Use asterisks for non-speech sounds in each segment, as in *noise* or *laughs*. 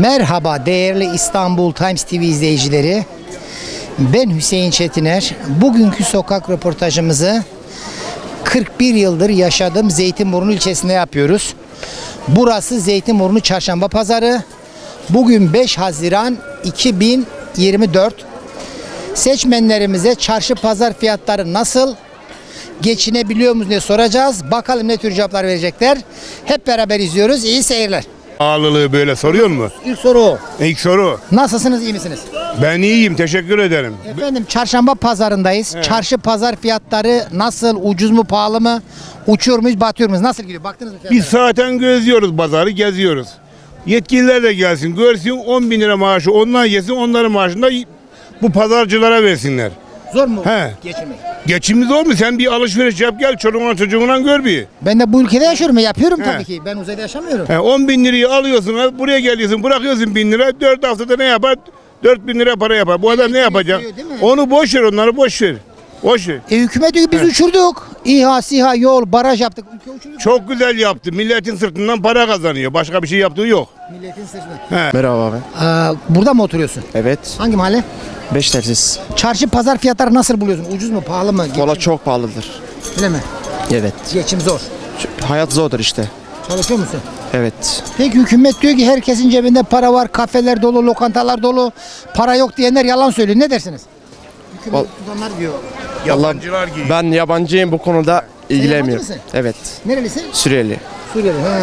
Merhaba değerli İstanbul Times TV izleyicileri. Ben Hüseyin Çetiner. Bugünkü sokak röportajımızı 41 yıldır yaşadığım Zeytinburnu ilçesinde yapıyoruz. Burası Zeytinburnu Çarşamba Pazarı. Bugün 5 Haziran 2024. Seçmenlerimize çarşı pazar fiyatları nasıl? Geçinebiliyor muyuz diye soracağız. Bakalım ne tür cevaplar verecekler. Hep beraber izliyoruz. İyi seyirler. Ağlılığı böyle soruyor mu? İlk soru o. İlk soru. Nasılsınız, iyi misiniz? Ben iyiyim teşekkür ederim. Efendim çarşamba pazarındayız. Çarşı pazar fiyatları nasıl? Ucuz mu, pahalı mı? Uçuyor muyuz, batıyor muyuz? Nasıl gidiyor? Baktınız mı Biz fiyatlara? zaten gözüyoruz pazarı geziyoruz. Yetkililer de gelsin görsün 10 bin lira maaşı onlar yesin onların maaşını da bu pazarcılara versinler. Zor mu He. geçirmek? Geçimimiz zor mu? Sen bir alışveriş yap gel çocuğuna çocuğuna gör bir. Ben de bu ülkede yaşıyorum. Yapıyorum He. tabii ki. Ben uzayda yaşamıyorum. He, 10 bin lirayı alıyorsun ha, buraya geliyorsun bırakıyorsun bin lira 4 haftada ne yapar? 4 bin lira para yapar. Bu adam ne yapacak? yetiyor, değil mi? Onu boş ver onları boş ver. Boş ver. E, hükümet diyor ki biz uçurduk. İHA, SİHA, yol, baraj yaptık. Ülke. Çok güzel yaptı. Milletin sırtından para kazanıyor. Başka bir şey yaptığı yok. Milletin sırtına. He. Merhaba abi. Aa, burada mı oturuyorsun? Evet. Hangi mahalle? Beş telsiz. Çarşı pazar fiyatları nasıl buluyorsun? Ucuz mu, pahalı mı? Valla çok pahalıdır. Öyle mi? Evet. Geçim zor. Hayat zordur işte. Çalışıyor musun? Evet. Peki hükümet diyor ki herkesin cebinde para var, kafeler dolu, lokantalar dolu, para yok diyenler yalan söylüyor. Ne dersiniz? Hükümet Val- diyor. Yabancılar giyiyor. Ben yabancıyım bu konuda ilgilenmiyorum. mısın? Evet. Nerelisin? Suriyeli. Suriyeli. Ha.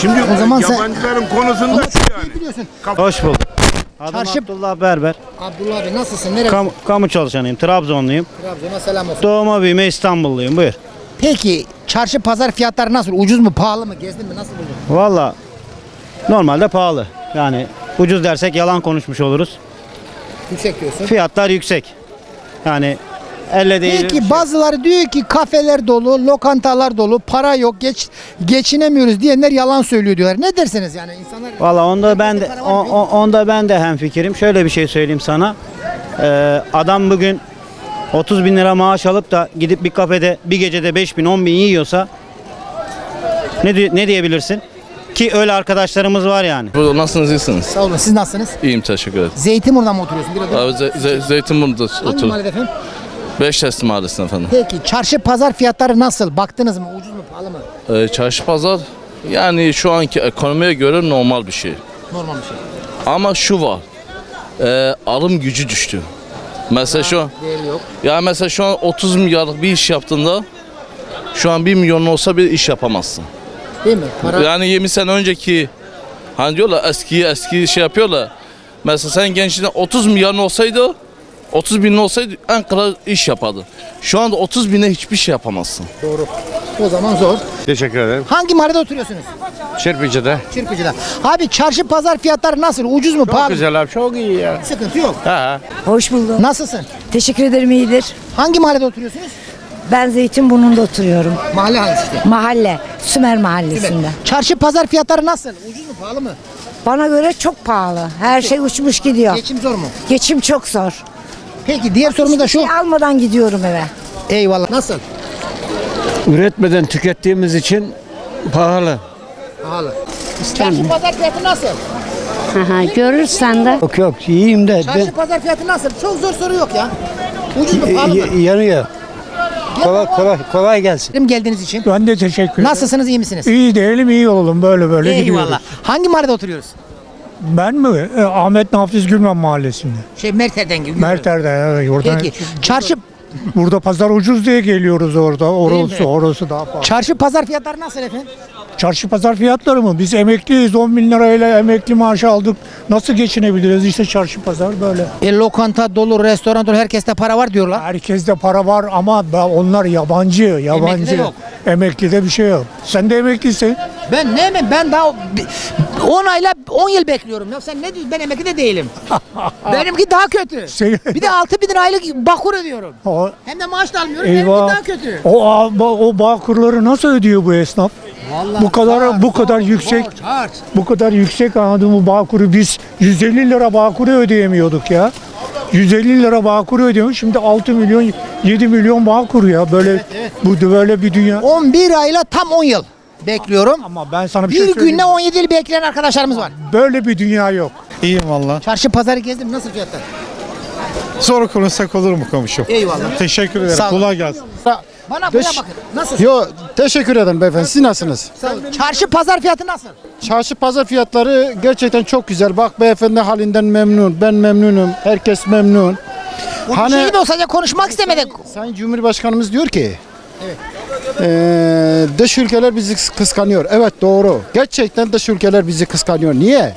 Şimdi O zaman sen- yabancıların konusunda şu yani. Biliyorsun. Hoş bulduk. Adım Çarşı- Abdullah Berber. Abdullah abi nasılsın? Nerelisin? Kamu, kamu çalışanıyım. Trabzonluyum. Trabzon'a selam olsun. Doğma büyüme İstanbulluyum. Buyur. Peki çarşı pazar fiyatları nasıl? Ucuz mu, pahalı mı? Gezdin mi? Nasıl buldun? Valla normalde pahalı. Yani ucuz dersek yalan konuşmuş oluruz. Yüksek diyorsun. Fiyatlar yüksek. Yani elle değil. Peki bazıları diyor ki kafeler dolu, lokantalar dolu, para yok, geç geçinemiyoruz diyenler yalan söylüyor diyorlar. Ne dersiniz yani insanlar? Valla onda ben de o- diyor. o- onda ben de hem fikrim. Şöyle bir şey söyleyeyim sana. Ee, adam bugün 30 bin lira maaş alıp da gidip bir kafede bir gecede 5 bin 10 bin yiyorsa ne, ne diyebilirsin? Ki öyle arkadaşlarımız var yani. Bu nasılsınız iyisiniz? Sağ olun. Siz nasılsınız? İyiyim teşekkür ederim. Zeytinburnu'da mı oturuyorsun? Biraz Abi Ze- Ze- Zeytinburnu'da Hangi otur. mahallede efendim? Beşiktaş Mahallesi'nde efendim. Peki çarşı pazar fiyatları nasıl? Baktınız mı? Ucuz mu, pahalı mı? Ee, çarşı pazar yani şu anki ekonomiye göre normal bir şey. Normal bir şey. Ama şu var. Ee, alım gücü düştü. Mesela şu an yok. ya mesela şu an 30 milyarlık bir iş yaptığında şu an 1 milyon olsa bir iş yapamazsın. Değil mi? Para Yani 20 sene önceki hani diyorlar eski eski şey yapıyorlar. Mesela sen gençliğinde 30 milyarın olsaydı 30 bin olsaydı en kral iş yapardı. Şu anda 30 bine hiçbir şey yapamazsın. doğru. O zaman zor. Teşekkür ederim. Hangi mahallede oturuyorsunuz? Çırpıcı'da. Çırpıcıda. Abi çarşı pazar fiyatları nasıl? Ucuz mu, pahalı mı? Güzel abi çok iyi ya. Sıkıntı yok. Ha. Hoş buldum. Nasılsın? Teşekkür ederim iyidir. Hangi mahallede oturuyorsunuz? Ben Zeytinburnu'nda oturuyorum. Mahalle hangisi işte? Mahalle, Sümer Mahallesi'nde. Çarşı pazar fiyatları nasıl? Ucuz mu, pahalı mı? Bana göre çok pahalı. Her şey uçmuş gidiyor. Geçim zor mu? Geçim çok zor. Peki diğer sorumuz da şu. Şey almadan gidiyorum eve. Eyvallah. Nasıl? Üretmeden tükettiğimiz için pahalı. Pahalı. Çarşı pazar fiyatı nasıl? Aha, görürsen de Yok yok iyiyim de Çarşı pazar fiyatı nasıl? Çok zor soru yok ya. Ucuz mu, pahalı mı? yanıyor. Kolay, kolay, kolay gelsin. Benim geldiğiniz için. Ben de teşekkür ederim. Nasılsınız, iyi misiniz? İyi değilim, iyi olalım. Böyle böyle Eyvallah. gidiyoruz. Hangi mahallede oturuyoruz? Ben mi? E, Ahmet Nafiz Gülmen Mahallesi'nde. Şey Merter'den gibi. Merter'de. Evet, oradan. Peki. Çarşı Burada pazar ucuz diye geliyoruz orada. mi? Orası, orası daha pahalı. çarşı pazar fiyatları nasıl efendim? Çarşı pazar fiyatları mı? Biz emekliyiz. 10 bin lirayla emekli maaşı aldık. Nasıl geçinebiliriz? İşte çarşı pazar böyle. E, lokanta dolu, restoran dolu, herkeste para var diyorlar. Herkeste para var ama onlar yabancı. Yabancı. yok. Emeklide bir şey yok. Sen de emeklisin. Ben ne mi? Ben daha 10 ayla 10 yıl bekliyorum. Ya sen ne diyorsun? Ben emekli de değilim. *laughs* Benimki daha kötü. Bir de 6 bin lira aylık bakur ödüyorum. O, Hem de maaş da almıyorum. Benimki eyvah. daha kötü. O, o bağ kurları nasıl ödüyor bu esnaf? Vallahi Bu kadar bu kadar yüksek bu kadar yüksek anladın mı Bağkur'u biz 150 lira Bağkur'u ödeyemiyorduk ya. 150 lira Bağkur'u ödüyormuş. Şimdi 6 milyon 7 milyon Bağkur ya. Böyle bu böyle bir dünya. 11 ayla tam 10 yıl. bekliyorum. Ama ben sana bir, şey Bir söyleyeyim. günde 17 yıl bekleyen arkadaşlarımız var. Böyle bir dünya yok. İyiyim valla. Çarşı pazarı gezdim. Nasıl fiyatlar? Sonra konuşsak olur mu komşum? Eyvallah. Teşekkür ederim. Sağ ol. Kolay gelsin. Bana buraya bakın. Nasıl? Yo teşekkür ederim beyefendi. Siz nasılsınız? Çarşı pazar fiyatı nasıl? Çarşı pazar fiyatları gerçekten çok güzel. Bak beyefendi halinden memnun. Ben memnunum. Herkes memnun. Hani- bir şey gibi olsa da konuşmak istemedik. Sayın Cumhurbaşkanımız diyor ki eee, dış ülkeler bizi kıskanıyor. Evet doğru. Gerçekten dış ülkeler bizi kıskanıyor. Niye?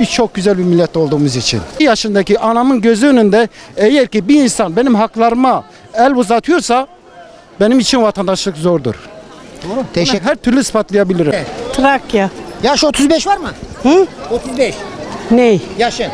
Biz çok güzel bir millet olduğumuz için. Bir yaşındaki anamın gözü önünde eğer ki bir insan benim haklarıma el uzatıyorsa benim için vatandaşlık zordur. Teşekkür. Her türlü ispatlayabilirim. Trakya. Yaş 35 var mı? Hı? 35. Ney? Yaşın.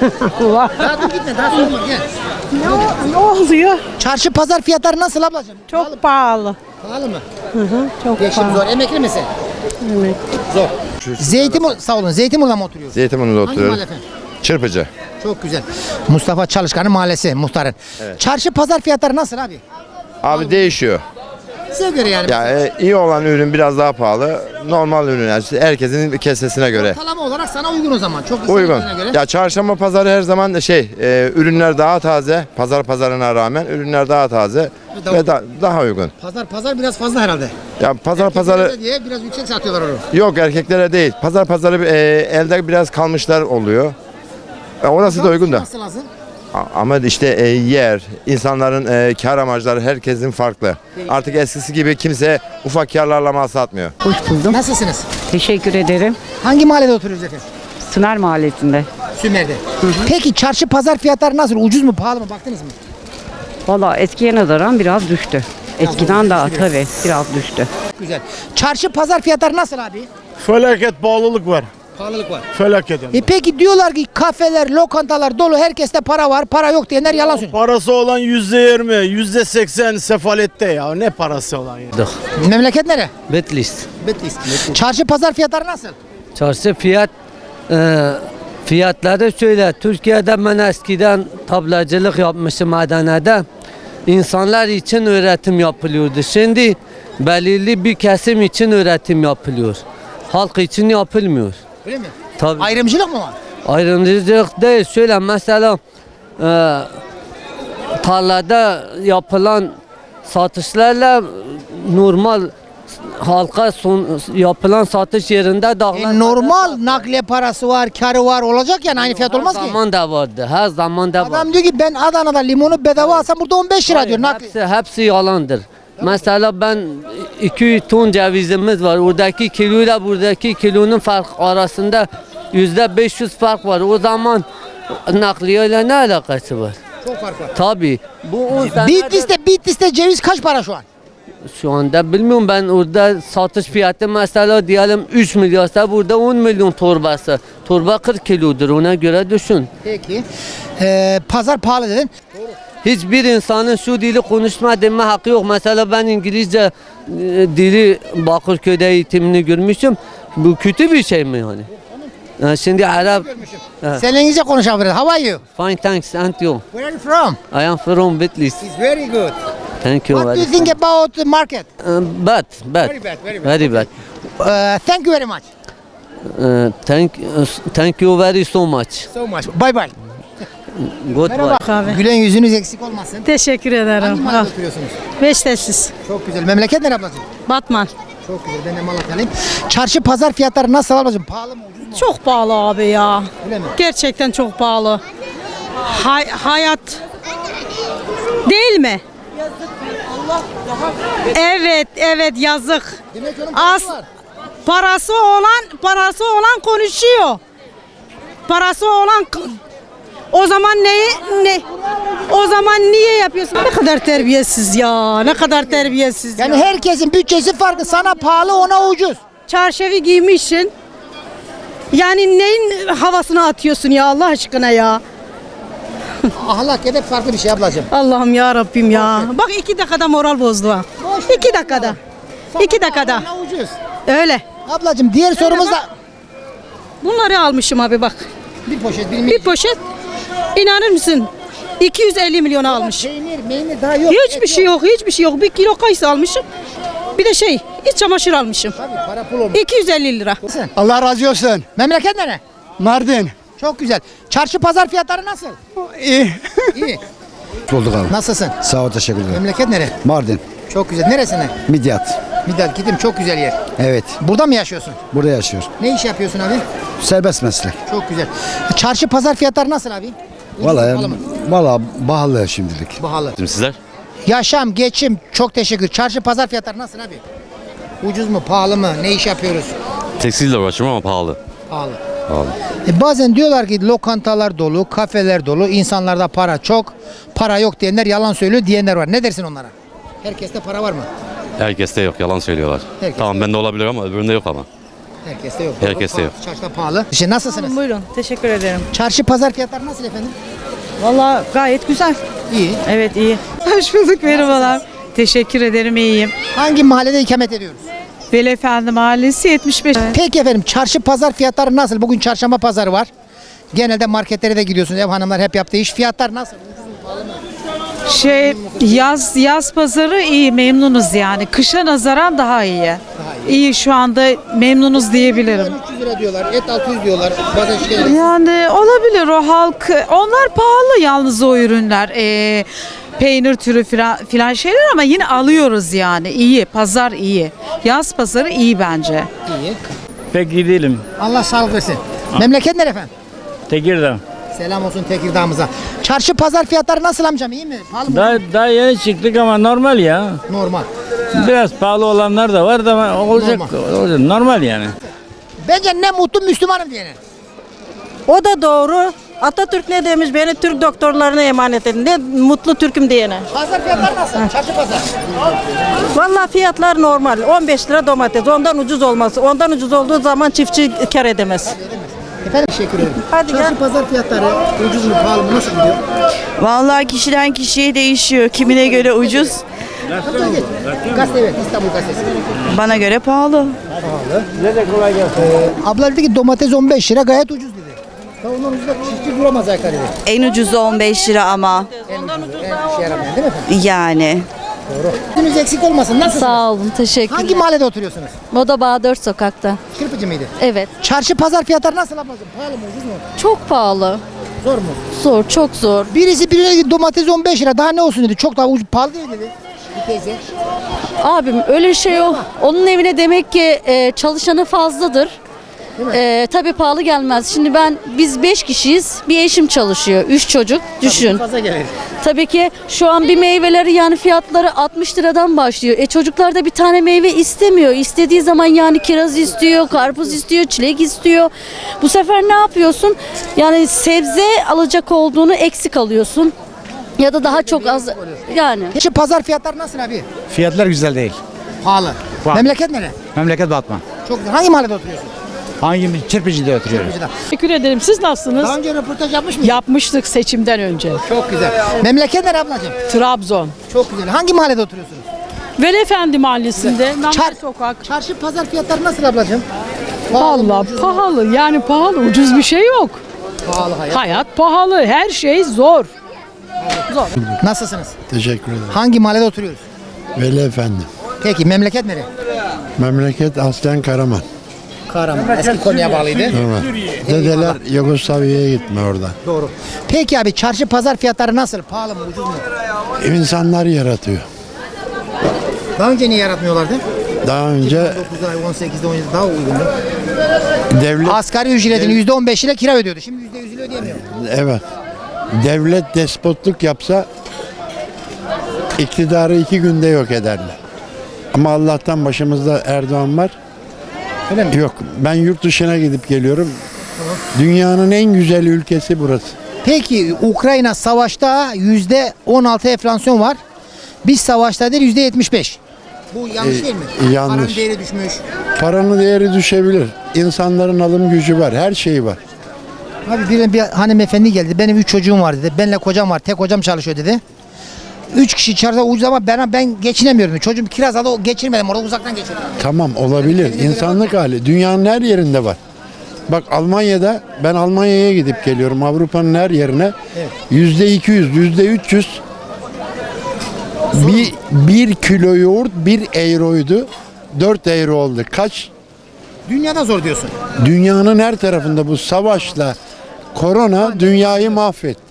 *laughs* daha dur gitme daha sorma gel. Ne oluyor? Çarşı pazar fiyatları nasıl ablacığım? Çok pahalı. Pahalı mı? Çok Geçim zor. Emekli misin? Evet. Zor. Zeytin sağ olun. Zeytinburnu'da mı oturuyorsun? Zeytinburnu'da Hangi oturuyorum. mahalle efendim? Çırpıcı. Çok güzel. Mustafa Çalışkan'ın mahallesi muhtarın. Çarşı pazar fiyatları nasıl abi? Abi değişiyor. Size göre yani. Ya e, iyi olan ürün biraz daha pahalı. Normal ürün yani herkesin kesesine göre. Ortalama olarak sana uygun o zaman. Çok Uygun. göre. Ya çarşamba pazarı her zaman da şey, e, ürünler daha taze. Pazar pazarına rağmen ürünler daha taze daha ve da- daha uygun. Pazar pazar biraz fazla herhalde. Ya pazar pazarı Erkeklere diye biraz yüksek satıyorlar onu. yok erkeklere değil. Pazar pazarı e, elde biraz kalmışlar oluyor. E, orası da uygun da. Nasıl lazım? Ama işte e, yer, insanların e, kar amacları herkesin farklı. Artık eskisi gibi kimse ufak karlarla mal satmıyor. Hoş buldum. Nasılsınız? Teşekkür ederim. Hangi mahallede oturuyoruz efendim? Sınar Mahallesi'nde. Sümer'de. Peki çarşı pazar fiyatları nasıl? Ucuz mu pahalı mı? Baktınız mı? Valla eskiye nazaran biraz düştü. Eskiden daha tabii biraz düştü. Güzel. Çarşı pazar fiyatları nasıl abi? Felaket pahalılık var. Pahalılık var. Felaket. E peki diyorlar ki kafeler, lokantalar dolu, herkeste para var, para yok diyenler yalan söylüyor. Parası olan yüzde yirmi, yüzde seksen sefalette ya. Ne parası olan ya? Memleket nere? Betlis. Bitlis. Çarşı pazar fiyatları nasıl? Çarşı fiyat e, fiyatları şöyle. Türkiye'de ben eskiden tablacılık yapmışım Adana'da. İnsanlar için üretim yapılıyordu. Şimdi belirli bir kesim için üretim yapılıyor. Halk için yapılmıyor. Öyle mi? Tabii. Ayrımcılık mı var? Ayrımcılık değil. Şöyle mesela e, tarlada yapılan satışlarla normal halka son, yapılan satış yerinde dağlar. E, normal nakliye parası var, karı var olacak yani aynı fiyat olmaz Her ki. zaman da vardı. Her zaman da vardı. Adam diyor ki ben Adana'da limonu bedava alsam burada 15 lira diyor. Nakli. Hepsi, hepsi yalandır. Mesela ben 2 ton cevizimiz var. Oradaki kiloyla buradaki kilonun fark arasında yüzde 500 fark var. O zaman nakliyeyle ne alakası var? Çok fark var. Tabii. Bu 10 senede- Bitlis'te, Bitlis'te ceviz kaç para şu an? Şu anda bilmiyorum ben orada satış fiyatı mesela diyelim 3 milyarsa burada 10 milyon torbası. Torba 40 kilodur ona göre düşün. Peki. Ee, pazar pahalı dedin. Hiçbir insanın şu dili konuşma deme hakkı yok. Mesela ben İngilizce e, dili Bakırköy'de eğitimini görmüşüm. Bu kötü bir şey mi yani? Yani şimdi Arap Ha. Sen İngilizce konuşabilirsin. How are you? fine thanks and you. Where are you from? I am from Bitlis. It's very good. Thank you What do you think about the market? Uh, bad, bad. Very bad, very bad. Very bad. Uh, thank you very much. Uh, thank, uh, thank you very so much. So much. Bye bye. Goodbye. Merhaba. Gülen yüzünüz eksik olmasın. Teşekkür Hangi ederim. mahallede oturuyorsunuz? Beşteşsiz. Çok güzel. Memleket nere ablacığım? Batman. Çok güzel. Ben de Malatyalıyım. Çarşı pazar fiyatları nasıl ablacığım? Pahalı mı ucuz mu? Çok pahalı abi ya. Öyle mi? Gerçekten çok pahalı. Hay- hayat değil mi? Evet, evet yazık. Demek ki onun Az parası var. parası olan parası olan konuşuyor. Parası olan k- o zaman neyi ne o zaman niye yapıyorsun? Ne kadar terbiyesiz ya. Ne kadar terbiyesiz. Yani ya. herkesin bütçesi farklı. Sana pahalı ona ucuz. çarşafı giymişsin. Yani neyin havasını atıyorsun ya Allah aşkına ya. Ahlak edep farklı bir şey ablacığım. Allah'ım ya Rabbim ya. Bak iki dakikada moral bozdu ha. İki dakikada. İki dakikada. Ona ucuz. Öyle. Ablacığım diğer sorumuz da Bunları almışım abi bak. bir poşet bir Bir poşet. İnanır mısın? 250 milyon almış. Peynir, meynir daha yok. Hiçbir şey yok, hiçbir şey yok. Bir kilo kayısı almışım. Bir de şey, İç çamaşır almışım. Tabii para pul olmuş. 250 lira. Allah razı olsun. Memleket nere? Mardin. Çok güzel. Çarşı pazar fiyatları nasıl? İyi. İyi. *laughs* Bulduk abi. Nasılsın? Sağ ol teşekkür ederim. Memleket nere? Mardin. Çok güzel. Neresine? Midyat. Midat gittim çok güzel yer. Evet. Burada mı yaşıyorsun? Burada yaşıyor. Ne iş yapıyorsun abi? Serbest meslek. Çok güzel. Çarşı pazar fiyatları nasıl abi? Pahalı mı? vallahi pahalı şimdilik. Pahalı. Sizler? Yaşam, geçim çok teşekkür. Çarşı pazar fiyatları nasıl abi? Ucuz mu, pahalı mı? Ne iş yapıyoruz? Tekstille uğraşıyorum ama pahalı. Pahalı. E bazen diyorlar ki lokantalar dolu, kafeler dolu, insanlarda para çok, para yok diyenler yalan söylüyor diyenler var. Ne dersin onlara? Herkeste para var mı? Herkeste yok yalan söylüyorlar. Herkeste Tamam bende olabilir ama öbüründe yok ama. Herkeste yok. Herkeste yok. Çarşıda pahalı. Şey nasılsınız? Buyurun. Teşekkür ederim. Çarşı pazar fiyatları nasıl efendim? Valla gayet güzel. İyi. Evet iyi. *laughs* Hoş bulduk merhabalar. Teşekkür ederim iyiyim. Hangi mahallede ikamet ediyoruz? Veli Efendi Mahallesi 75. Peki efendim çarşı pazar fiyatları nasıl? Bugün çarşamba pazarı var. Genelde marketlere de gidiyorsunuz. Ev hanımlar hep yaptığı iş. Fiyatlar nasıl? Şey yaz yaz pazarı iyi memnunuz yani. Kışa nazaran daha iyi. İyi şu anda memnunuz diyebilirim. 300 lira diyorlar. Et 600 diyorlar. Bazen şey Yani olabilir o halk. Onlar pahalı yalnız o ürünler. Ee, peynir türü filan, filan şeyler ama yine alıyoruz yani. İyi. Pazar iyi. Yaz pazarı iyi bence. iyi. Pek iyi değilim. Allah sağlık versin. Memleket nere efendim? Tekirdağ. Selam olsun Tekirdağ'ımıza. Çarşı pazar fiyatları nasıl amcam? İyi mi? Pahalı mı? Daha, daha yeni çıktık ama normal ya. Normal. Biraz pahalı olanlar da var da ama olacak. Normal. olacak. Normal yani. Bence ne mutlu Müslümanım diyene. O da doğru. Atatürk ne demiş? Beni Türk doktorlarına emanet edin. Ne mutlu Türk'üm diyene. Pazar fiyatları nasıl? Çarşı pazar. Vallahi fiyatlar normal. 15 lira domates. Ondan ucuz olması. Ondan ucuz olduğu zaman çiftçi kar edemez. Efendim teşekkür ederim. Hadi Çarşı gel. pazar fiyatları ucuz mu pahalı mı nasıl gidiyor? Vallahi kişiden kişiye değişiyor. Kimine göre ucuz, Amca git. Gazete evet İstanbul gazetesi. bana göre pahalı. Abla dedi ki domates 15 lira gayet ucuz dedi. Ya ondan ucuz da çiftçi duramaz dedi. En ucuzu 15 lira ama. En ucuz, en işe yaramayan değil mi efendim? Yani. Gününüz eksik olmasın. Nasılsınız? Sağ olun teşekkür Hangi mahallede oturuyorsunuz? Moda Bağ 4 sokakta. Kırpıcı mıydı? Evet. Çarşı pazar fiyatları nasıl ablacığım? Pahalı mı ucuz mu? Çok pahalı. Zor mu? Zor çok zor. Birisi birine domates 15 lira daha ne olsun dedi. Çok daha ucuz pahalı değil dedi. Bir teyze. Abim öyle şey yok. Onun evine demek ki e, çalışanı fazladır. E, tabii pahalı gelmez. Şimdi ben biz 5 kişiyiz. Bir eşim çalışıyor. 3 çocuk. Düşün. Fazla gelir. Tabii ki şu an bir meyveleri yani fiyatları 60 liradan başlıyor. E çocuklar da bir tane meyve istemiyor. İstediği zaman yani kiraz istiyor, karpuz istiyor, çilek istiyor. Bu sefer ne yapıyorsun? Yani sebze alacak olduğunu eksik alıyorsun. Ya da daha çok az yani. Çarşı pazar fiyatları nasıl abi? Fiyatlar güzel değil. Pahalı. Pahalı. Memleket nere? Memleket Batman. Çok. Hangi mahallede oturuyorsun? Hangimiz Çırpıcı'da oturuyoruz. Teşekkür ederim. Siz nasılsınız? Daha önce röportaj yapmış mıydın? Yapmıştık seçimden önce. Çok güzel. Memleket nere ablacığım? Trabzon. Çok güzel. Hangi mahallede oturuyorsunuz? Veli Efendi Mahallesi'nde. Çar- Sokak. Çarşı pazar fiyatları nasıl ablacığım? Vallahi ucuz mu? pahalı yani pahalı ucuz bir şey yok. Pahalı hayat. Hayat pahalı her şey zor. Nasılsınız? Teşekkür ederim. Hangi mahallede oturuyoruz? Veli efendim. Peki memleket nere? Memleket Aslen Karaman. Kahraman. Eski Konya'ya bağlıydı. Dedeler Yugoslavya'ya gitme orada. Doğru. Peki abi çarşı pazar fiyatları nasıl? Pahalı mı ucuz mu? İnsanlar yaratıyor. Daha önce niye yaratmıyorlardı? Daha önce 9 ay 18'de 17 daha uygundu. devlet Asgari ücretin %15 ile kira ödüyordu. Şimdi %100 ile ödeyemiyor. evet devlet despotluk yapsa iktidarı iki günde yok ederler. Ama Allah'tan başımızda Erdoğan var. Öyle mi? Yok ben yurt dışına gidip geliyorum. Dünyanın en güzel ülkesi burası. Peki Ukrayna savaşta %16 enflasyon var. Biz savaşta değil %75. Bu yanlış Ee, değil mi? yanlış. Paranın değeri düşmüş. Paranın değeri düşebilir. İnsanların alım gücü var. Her şeyi var. Abi bir, bir hanımefendi geldi. Benim üç çocuğum var dedi. Benle kocam var. Tek kocam çalışıyor dedi. Üç kişi içeride ucuz ama ben, ben geçinemiyorum. Çocuğum kiraz aldı geçirmedim. Orada uzaktan geçirdim. Tamam olabilir. İnsanlık hali. Dünyanın her yerinde var. Bak Almanya'da ben Almanya'ya gidip geliyorum. Avrupa'nın her yerine yüzde 200, yüzde 300 bir, bir kilo yoğurt bir euroydu. 4 euro oldu. Kaç? Dünyada zor diyorsun. Dünyanın her tarafında bu savaşla korona dünyayı mahvetti.